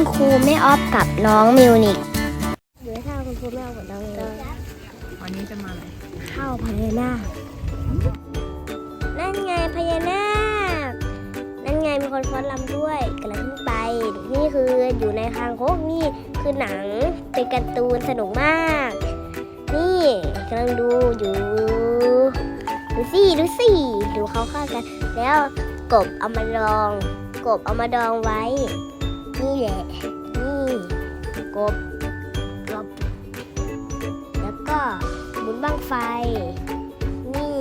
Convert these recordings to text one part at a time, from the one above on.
คุณครูแม่ออฟกับน้องมิวนิกอยู่ข้าคุณครูแม่ออฟกับน้องมิวนิกวันนี้จะมาอะไรเข้าพญานาคนั่นไงพญานาคนั่นไงมีคนฟ้อนรำด้วยกำลังขึ้นไป นี่คืออยู่ในคางคกนี่คือหนังเป็นการ์ตูนสนุกมาก นี่กำลังดูอยู่ดูสิดูสิดูเขาเข้ากัน แล้วกบเอามาดอง กบเอามาดองไว้ นี่แหละนี่กบกบ แล้วก็บุญบั้งไฟ นี่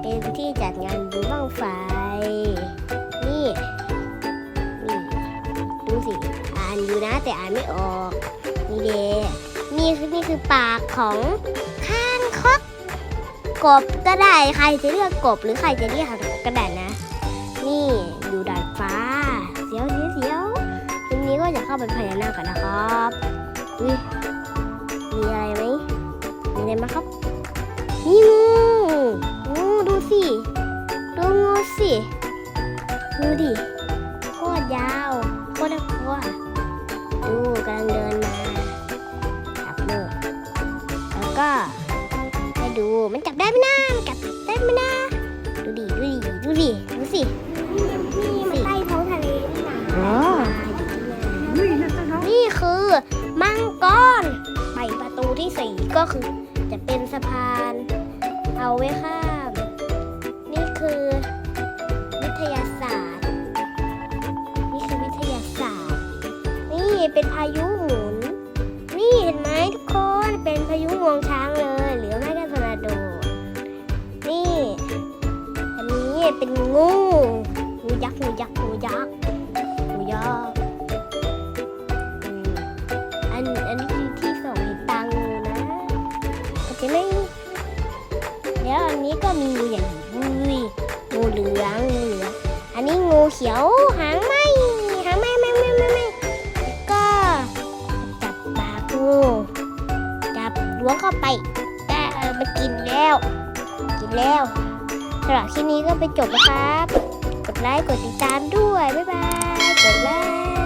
เป็นที่จัดงานบุญบั้งไฟ นี่ นี่ ดูสิ อ่านอยู่นะแต่อ่านไม่ออก นี่เดนี่คือนี่คือปากของข้างคกกบก็ได้ใครจะเลือกกบหรือใครจะเรียกก็ได้นะ นี่อยู่ดานฟ้า เสียวเสียวเสียวทีนี้ก็จะเข้าไปพญานาคกันนะครับอุ้ยมีอะไรไหมมีอะไรไหมครับนี่งูงูดูสิดูงูสิดูดิโคตรยาวโคตรน่ากลัวดูกำลังเดินมาจับเลยแล้วก็ให้ดูมันจับได้ไหมนะมันจับได้ไหมนะดูดิดูดิดูดิ อ๋อนี่คือมังกรไปประตูที่สี่ก็คือจะเป็นสะพาน เอาไว้ข้าม นี่คือวิทยาศาสตร์ นี่คือวิทยาศาสตร์ นี่เป็นพายุหมุน นี่เห็นไหมทุกคนเป็นพายุงวงช้างเลยหรือไม่ก็ทอร์นาโด นี่ อันนี้เป็นงูงูยักษ์งูยักษ์งูยักษ์ ยออันอันนี้คือที่ส่งเห็นตังงูนะโอเคไหมแล้วอันนี้ก็มีงูอย่างนี้อุ้ยงูเหลืองงูเหลืองอันนี้งูเขียวหางไหมหางไหมไม่ไม่ไม่ไม่แล้วก็จับปากงูจับล้วงเข้าไปแต่เออมันกินแล้ว กินแล้วสำหรับคลิปนี้ก็ไปจบนะครับ กดไลค์กดติดตามด้วย บ๊ายบาย 走嘞